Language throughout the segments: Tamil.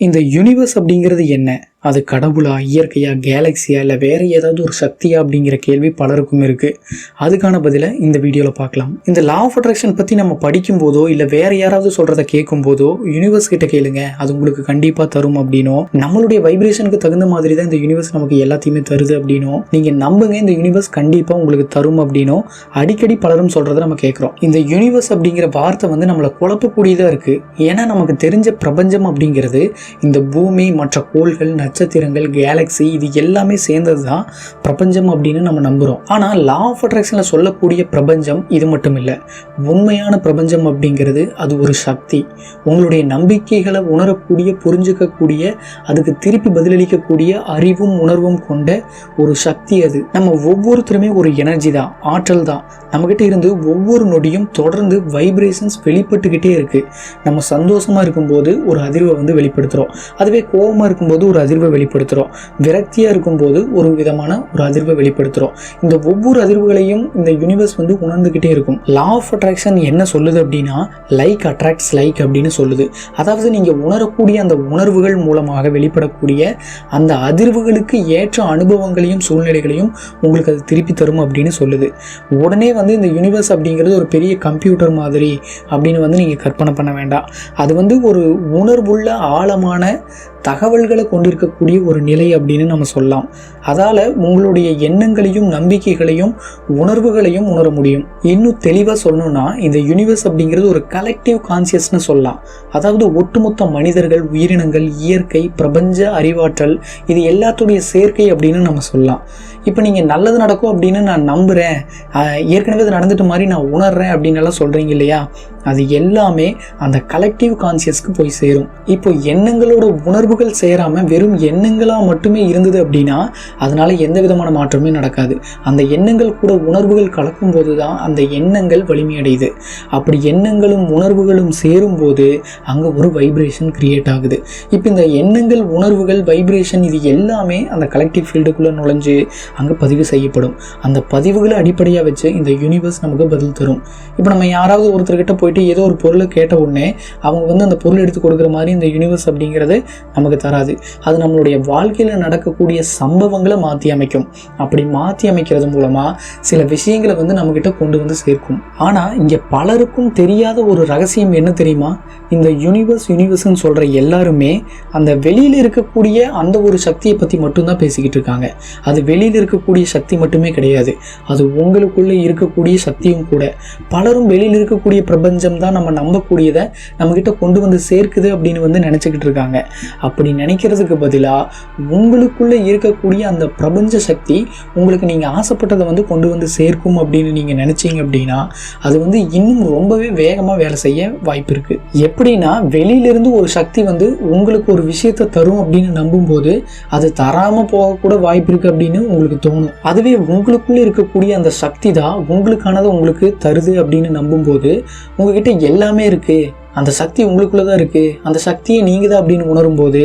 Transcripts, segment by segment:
இந்த யூனிவர்ஸ் அப்படிங்கிறது என்ன? அது கடவுளா இயற்கையா கேலக்சியா இல்லை வேற ஏதாவது ஒரு சக்தியா அப்படிங்கிற கேள்வி பலருக்கும் இருக்குது அதுக்கான பதிலை இந்த வீடியோவில் பார்க்கலாம். இந்த லா ஆஃப் அட்ராக்ஷன் பற்றி நம்ம படிக்கும்போதோ இல்லை வேற யாராவது சொல்கிறத கேட்கும் போதோ யூனிவர்ஸ் கிட்ட கேளுங்க. அது உங்களுக்கு கண்டிப்பாக தரும் அப்படின்னும் நம்மளுடைய வைப்ரேஷனுக்கு தகுந்த மாதிரி தான் இந்த யூனிவர்ஸ் நமக்கு எல்லாத்தையுமே தருது அப்படின்னும் நீங்கள் நம்புங்க இந்த யூனிவர்ஸ் கண்டிப்பாக உங்களுக்கு தரும் அப்படின்னும் அடிக்கடி பலரும் சொல்கிறத நம்ம கேட்குறோம். இந்த யூனிவர்ஸ் அப்படிங்கிற வார்த்தை வந்து நம்மளை குழப்பக்கூடியதாக இருக்குது ஏன்னா நமக்கு தெரிஞ்ச பிரபஞ்சம் அப்படிங்கிறது இந்த பூமி மற்ற கோள்கள் நட்சத்திரங்கள் கேலக்ஸி இது எல்லாமே சேர்ந்தது தான் பிரபஞ்சம் அப்படின்னு நம்ம நம்புகிறோம் ஆனால் லா ஆஃப் அட்ராக்ஷனில் சொல்லக்கூடிய பிரபஞ்சம் இது மட்டும் இல்லை உண்மையான பிரபஞ்சம் அப்படிங்கிறது அது ஒரு சக்தி. உங்களுடைய நம்பிக்கைகளை உணரக்கூடிய புரிஞ்சுக்கக்கூடிய அதுக்கு திருப்பி பதிலளிக்கக்கூடிய அறிவும் உணர்வும் கொண்ட ஒரு சக்தி அது. நம்ம ஒவ்வொருத்தருமே ஒரு எனர்ஜி தான் ஆற்றல் தான். நம்மக்கிட்ட இருந்து ஒவ்வொரு நொடியும் தொடர்ந்து வைப்ரேஷன்ஸ் வெளிப்பட்டுக்கிட்டே இருக்குது நம்ம சந்தோஷமாக இருக்கும்போது ஒரு அதிர்வை வந்து வெளிப்படுத்துகிறோம் அதுவே கோபமாக இருக்கும்போது ஒரு அதிர்வு அதிர்வை வெளிப்படுத்துகிறோம் விரக்தியாக இருக்கும்போது ஒரு விதமான ஒரு அதிர்வை வெளிப்படுத்துகிறோம் இந்த ஒவ்வொரு அதிர்வுகளையும் இந்த யூனிவர்ஸ் வந்து உணர்ந்துக்கிட்டே இருக்கும். லா ஆஃப் அட்ராக்ஷன் என்ன சொல்லுது அப்படின்னா லைக் அட்ராக்ட்ஸ் லைக் அப்படின்னு சொல்லுது. அதாவது நீங்கள் உணரக்கூடிய அந்த உணர்வுகள் மூலமாக வெளிப்படக்கூடிய அந்த அதிர்வுகளுக்கு ஏற்ற அனுபவங்களையும் சூழ்நிலைகளையும் உங்களுக்கு அது திருப்பி தரும் அப்படின்னு சொல்லுது. உடனே வந்து இந்த யூனிவர்ஸ் அப்படிங்கிறது ஒரு பெரிய கம்ப்யூட்டர் மாதிரி அப்படின்னு வந்து நீங்கள் கற்பனை பண்ண வேண்டாம். அது வந்து ஒரு உணர்வுள்ள ஆழமான தகவல்களை கொண்டிருக்கக்கூடிய ஒரு நிலை அப்படின்னு நம்ம சொல்லலாம். அதால் உங்களுடைய எண்ணங்களையும் நம்பிக்கைகளையும் உணர்வுகளையும் உணர முடியும். இன்னும் தெளிவாக சொல்லணும்னா இந்த யூனிவர்ஸ் அப்படிங்கிறது ஒரு கலெக்டிவ் கான்சியஸ்னு சொல்லலாம். அதாவது ஒட்டுமொத்த மனிதர்கள் உயிரினங்கள் இயற்கை பிரபஞ்ச அறிவாற்றல் இது எல்லாத்துடைய சேர்க்கை அப்படின்னு நம்ம சொல்லலாம். இப்போ நீங்கள் நல்லது நடக்கும் அப்படின்னு நான் நம்புகிறேன் ஏற்கனவே இது நடந்துட்டு மாதிரி நான் உணர்றேன் அப்படின்னு எல்லாம் சொல்கிறீங்க இல்லையா? அது எல்லாமே அந்த கலெக்டிவ் கான்சியஸ்க்கு போய் சேரும். இப்போ எண்ணங்களோட உணர்வுகள் சேராமல் வெறும் எண்ணங்களாக மட்டுமே இருந்தது அப்படின்னா அதனால் எந்த விதமான மாற்றமே நடக்காது. அந்த எண்ணங்கள் கூட உணர்வுகள் கலக்கும்போது தான் அந்த எண்ணங்கள் வலிமையடையுது. அப்படி எண்ணங்களும் உணர்வுகளும் சேரும்போது அங்கே ஒரு வைப்ரேஷன் கிரியேட் ஆகுது. இப்போ இந்த எண்ணங்கள் உணர்வுகள் வைப்ரேஷன் இது எல்லாமே அந்த கலெக்டிவ் ஃபீல்டுக்குள்ளே நுழைஞ்சு அங்கே பதிவு செய்யப்படும். அந்த பதிவுகளை அடிப்படையாக வச்சு இந்த யூனிவர்ஸ் நமக்கு பதில் தரும். இப்போ நம்ம யாராவது ஒருத்தர்கிட்ட போயிட்டு ஏதோ ஒரு பொருளை கேட்ட உடனே அவங்க வந்து அந்த பொருள் எடுத்து கொடுக்குற மாதிரி இந்த யூனிவர்ஸ் அப்படிங்கிறது நமக்கு தராது. அது நம்மளுடைய வாழ்க்கையில் நடக்கக்கூடிய சம்பவங்களை மாற்றி அமைக்கும். அப்படி மாற்றி அமைக்கிறது மூலமாக சில விஷயங்களை வந்து நம்மக்கிட்ட கொண்டு வந்து சேர்க்கும். ஆனால் இங்கே பலருக்கும் தெரியாத ஒரு ரகசியம் என்ன தெரியுமா? இந்த யூனிவர்ஸ் யூனிவர்ஸ்ன்னு சொல்கிற எல்லாருமே அந்த வெளியில் இருக்கக்கூடிய அந்த ஒரு சக்தியை பற்றி மட்டும்தான் பேசிக்கிட்டு இருக்காங்க. அது வெளியில் இருக்கக்கூடிய சக்தி மட்டுமே கிடையாது. அது உங்களுக்குள்ளே இருக்கக்கூடிய சக்தியும் கூட. பலரும் வெளியில் இருக்கக்கூடிய பிரபஞ்ச பிரபஞ்சம் தான் நம்ம நம்பக்கூடியதை நம்மக்கிட்ட கொண்டு வந்து சேர்க்குது அப்படின்னு வந்து நினச்சிக்கிட்டு இருக்காங்க. அப்படி நினைக்கிறதுக்கு பதிலாக உங்களுக்குள்ளே இருக்கக்கூடிய அந்த பிரபஞ்ச சக்தி உங்களுக்கு நீங்கள் ஆசைப்பட்டதை வந்து கொண்டு வந்து சேர்க்கும் அப்படின்னு நீங்கள் நினச்சிங்க அப்படின்னா அது வந்து இன்னும் ரொம்பவே வேகமாக வேலை செய்ய வாய்ப்பு இருக்குது எப்படின்னா வெளியிலேருந்து ஒரு சக்தி வந்து உங்களுக்கு ஒரு விஷயத்தை தரும் அப்படின்னு நம்பும்போது அது தராமல் போகக்கூட வாய்ப்பு இருக்குது அப்படின்னு உங்களுக்கு தோணும். அதுவே உங்களுக்குள்ளே இருக்கக்கூடிய அந்த சக்தி தான் உங்களுக்கானதை உங்களுக்கு தருது அப்படின்னு நம்பும்போது உங்ககிட்ட எல்லாமே இருக்குது அந்த சக்தி உங்களுக்குள்ளே தான் இருக்குது அந்த சக்தியை நீங்கள் தான் அப்படின்னு உணரும்போது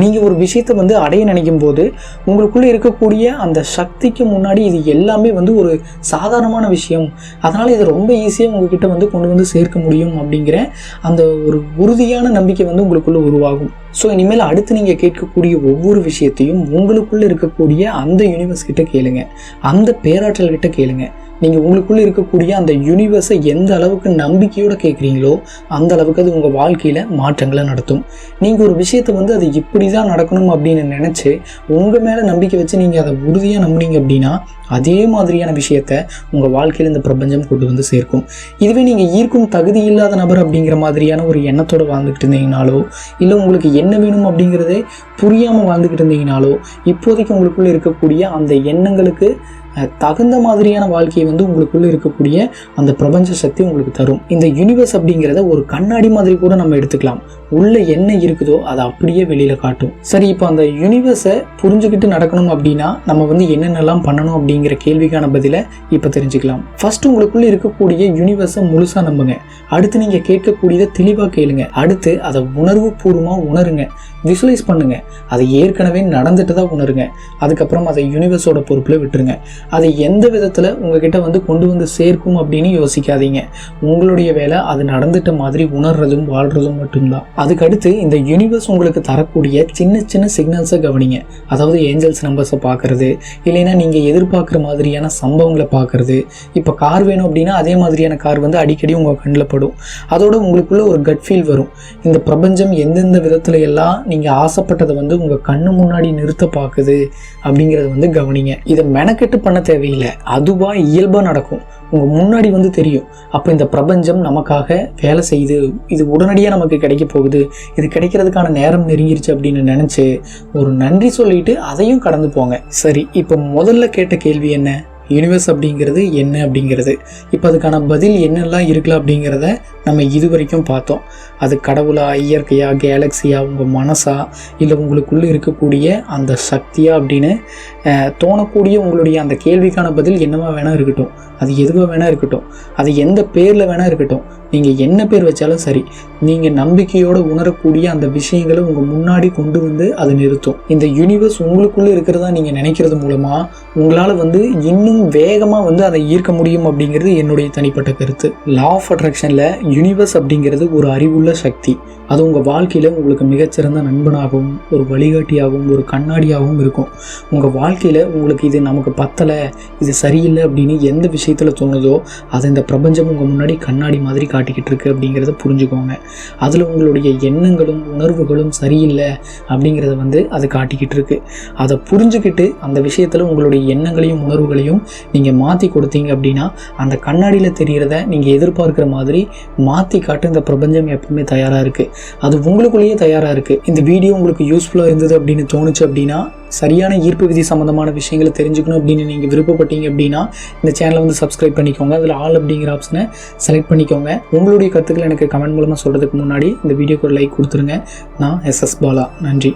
நீங்கள் ஒரு விஷயத்தை வந்து அடைய நினைக்கும் போது உங்களுக்குள்ளே இருக்கக்கூடிய அந்த சக்திக்கு முன்னாடி இது எல்லாமே வந்து ஒரு சாதாரணமான விஷயம். அதனால் இதை ரொம்ப ஈஸியாக உங்ககிட்ட வந்து கொண்டு வந்து சேர்க்க முடியும் அப்படிங்கிற அந்த ஒரு உறுதியான நம்பிக்கை வந்து உங்களுக்குள்ளே உருவாகும். ஸோ இனிமேல் அடுத்து நீங்கள் கேட்கக்கூடிய ஒவ்வொரு விஷயத்தையும் உங்களுக்குள்ளே இருக்கக்கூடிய அந்த யூனிவர்ஸ் கிட்ட கேளுங்க. அந்த பேராற்றல் கிட்ட கேளுங்க. நீங்கள் உங்களுக்குள்ளே இருக்கக்கூடிய அந்த யூனிவர்ஸை எந்த அளவுக்கு நம்பிக்கையோடு கேட்குறீங்களோ அந்த அளவுக்கு அது உங்கள் வாழ்க்கையில் மாற்றங்களை நடத்தும். நீங்கள் ஒரு விஷயத்தை வந்து அது இப்படி தான் நடக்கணும் அப்படின்னு நினச்சி உங்கள் மேலே நம்பிக்கை வச்சு நீங்கள் அதை உறுதியாக நம்புனீங்க அப்படின்னா அதே மாதிரியான விஷயத்த உங்கள் வாழ்க்கையில் இந்த பிரபஞ்சம் கொண்டு வந்து சேர்க்கும். இதுவே நீங்கள் ஈர்க்கும் தகுதி இல்லாத நபர் அப்படிங்கிற மாதிரியான ஒரு எண்ணத்தோடு வாழ்ந்துக்கிட்டு இருந்தீங்கனாலோ இல்லை உங்களுக்கு என்ன வேணும் அப்படிங்கிறதே புரியாமல் வாழ்ந்துக்கிட்டு இருந்தீங்கனாலோ இப்போதைக்கு உங்களுக்குள்ளே இருக்கக்கூடிய அந்த எண்ணங்களுக்கு தகுந்த மாதிரியான வாழ்க்கையை வந்து உங்களுக்குள்ளே இருக்கக்கூடிய அந்த பிரபஞ்ச சக்தி உங்களுக்கு தரும். இந்த யூனிவர்ஸ் அப்படிங்கிறத ஒரு கண்ணாடி மாதிரி கூட நம்ம எடுத்துக்கலாம். உள்ளே என்ன இருக்குதோ அதை அப்படியே வெளியில் காட்டும். சரி இப்போ அந்த யூனிவர்ஸை புரிஞ்சுக்கிட்டு நடக்கணும் அப்படின்னா நம்ம வந்து என்னென்னலாம் பண்ணணும் அப்படிங்கிற கேள்விக்கான பதிலை இப்போ தெரிஞ்சுக்கலாம். ஃபர்ஸ்ட் உங்களுக்குள்ளே இருக்கக்கூடிய யூனிவர்ஸை முழுசாக நம்புங்க. அடுத்து நீங்கள் கேட்கக்கூடியதை தெளிவாக கேளுங்க. அடுத்து அதை உணர்வு பூர்வமாக உணருங்க. விசுவலைஸ் பண்ணுங்க. அதை ஏற்கனவே நடந்துட்டு தான் உணருங்க. அதுக்கப்புறம் அதை யூனிவர்ஸோட பொறுப்பில் விட்டுருங்க. அதை எந்த விதத்தில் உங்ககிட்ட வந்து கொண்டு வந்து சேர்க்கும் அப்படின்னு யோசிக்காதீங்க. உங்களுடைய வேலை அது நடந்துட்ட மாதிரி உணர்றதும் வாழ்றதும் மட்டும்தான். அதுக்கடுத்து இந்த யூனிவர்ஸ் உங்களுக்கு தரக்கூடிய சின்ன சின்ன சிக்னல்ஸை கவனிங்க. அதாவது ஏஞ்சல்ஸ் நம்பர்ஸை பார்க்குறது இல்லைன்னா நீங்கள் எதிர்பார்க்குற மாதிரியான சம்பவங்களை பார்க்குறது இப்போ கார் வேணும் அப்படின்னா அதே மாதிரியான கார் வந்து அடிக்கடி உங்கள் கண்ணில் படும். அதோட உங்களுக்குள்ள ஒரு கட் ஃபீல் வரும். இந்த பிரபஞ்சம் எந்தெந்த விதத்துல எல்லாம் நீங்கள் ஆசைப்பட்டதை வந்து உங்கள் கண்ணு முன்னாடி நிறுத்த பார்க்குது அப்படிங்கிறத வந்து கவனிங்க. இதை மெனக்கெட்டு பண்ண பண்ண தேவையில்லை. அதுவாக இயல்பாக நடக்கும். உங்கள் முன்னாடி வந்து தெரியும். அப்போ இந்த பிரபஞ்சம் நமக்காக வேலை செய்யுது இது உடனடியாக நமக்கு கிடைக்க போகுது. இது கிடைக்கிறதுக்கான நேரம் நெருங்கிருச்சு அப்படின்னு நினச்சி ஒரு நன்றி சொல்லிட்டு அதையும் கடந்து போங்க. சரி இப்போ முதல்ல கேட்ட கேள்வி என்ன? யூனிவர்ஸ் அப்படிங்கிறது என்ன அப்படிங்கிறது? இப்போ அதுக்கான பதில் என்னெல்லாம் இருக்கலாம் அப்படிங்கிறத நம்ம இது வரைக்கும் பார்த்தோம். அது கடவுளா இயற்கையா கேலக்ஸியா உங்கள் மனசா இல்லை உங்களுக்குள்ளே இருக்கக்கூடிய அந்த சக்தியா அப்படின்னு தோணக்கூடிய உங்களுடைய அந்த கேள்விக்கான பதில் என்னவா வேணால் இருக்கட்டும். அது எதுவாக வேணால் இருக்கட்டும். அது எந்த பேரில் வேணால் இருக்கட்டும். நீங்கள் என்ன பேர் வச்சாலும் சரி நீங்கள் நம்பிக்கையோடு உணரக்கூடிய அந்த விஷயங்களை உங்கள் முன்னாடி கொண்டு வந்து அதை நிறுத்தும். இந்த யூனிவர்ஸ் உங்களுக்குள்ளே இருக்கிறதா நீங்கள் நினைக்கிறது மூலமாக உங்களால் வந்து இன்னும் வேகமாக வந்து அதை ஈர்க்க முடியும் அப்படிங்கிறது என்னுடைய தனிப்பட்ட கருத்து. லா ஆஃப் அட்ராக்ஷனில் யூனிவர்ஸ் அப்படிங்கிறது ஒரு அறிவுள்ள சக்தி. அது உங்கள் வாழ்க்கையில் உங்களுக்கு மிகச்சிறந்த நண்பனாகவும் ஒரு வழிகாட்டியாகவும் ஒரு கண்ணாடியாகவும் இருக்கும். உங்கள் வாழ்க்கையில் உங்களுக்கு இது நமக்கு பத்தலை இது சரியில்லை அப்படின்னு எந்த விஷயத்தில் தோணுதோ அதை இந்த பிரபஞ்சம் உங்கள் முன்னாடி கண்ணாடி மாதிரி காட்டிக்கிட்டு இருக்கு அப்படிங்கிறத புரிஞ்சுக்கோங்க. அதில் உங்களுடைய எண்ணங்களும் உணர்வுகளும் சரியில்லை அப்படிங்கிறத வந்து அது காட்டிக்கிட்டு இருக்கு. அதை புரிஞ்சுக்கிட்டு அந்த விஷயத்தில் உங்களுடைய எண்ணங்களையும் உணர்வுகளையும் நீங்கள் மாற்றி கொடுத்தீங்க அப்படின்னா அந்த கண்ணாடியில் தெரிகிறத நீங்கள் எதிர்பார்க்குற மாதிரி மாற்றி காட்டு இந்த பிரபஞ்சம் எப்பவுமே தயாராக இருக்குது அது உங்களுக்குள்ளேயே தயாராக இருக்குது இந்த வீடியோ உங்களுக்கு யூஸ்ஃபுல்லாக இருந்தது அப்படின்னு தோணுச்சு அப்படின்னா சரியான ஈர்ப்பு விதி சம்மந்தமான விஷயங்களை தெரிஞ்சுக்கணும் அப்படின்னு நீங்கள் விருப்பப்பட்டீங்க அப்படின்னா இந்த சேனலை வந்து சப்ஸ்கிரைப் பண்ணிக்கோங்க. அதில் ஆல் அப்படிங்கிற ஆப்ஷனை செலக்ட் பண்ணிக்கோங்க. உங்களுடைய கருத்துக்கள் எனக்கு கமெண்ட் மூலமாக சொல்கிறதுக்கு முன்னாடி இந்த வீடியோக்கு ஒரு லைக் கொடுத்துருங்க. நான் எஸ்எஸ் பாலா நன்றி.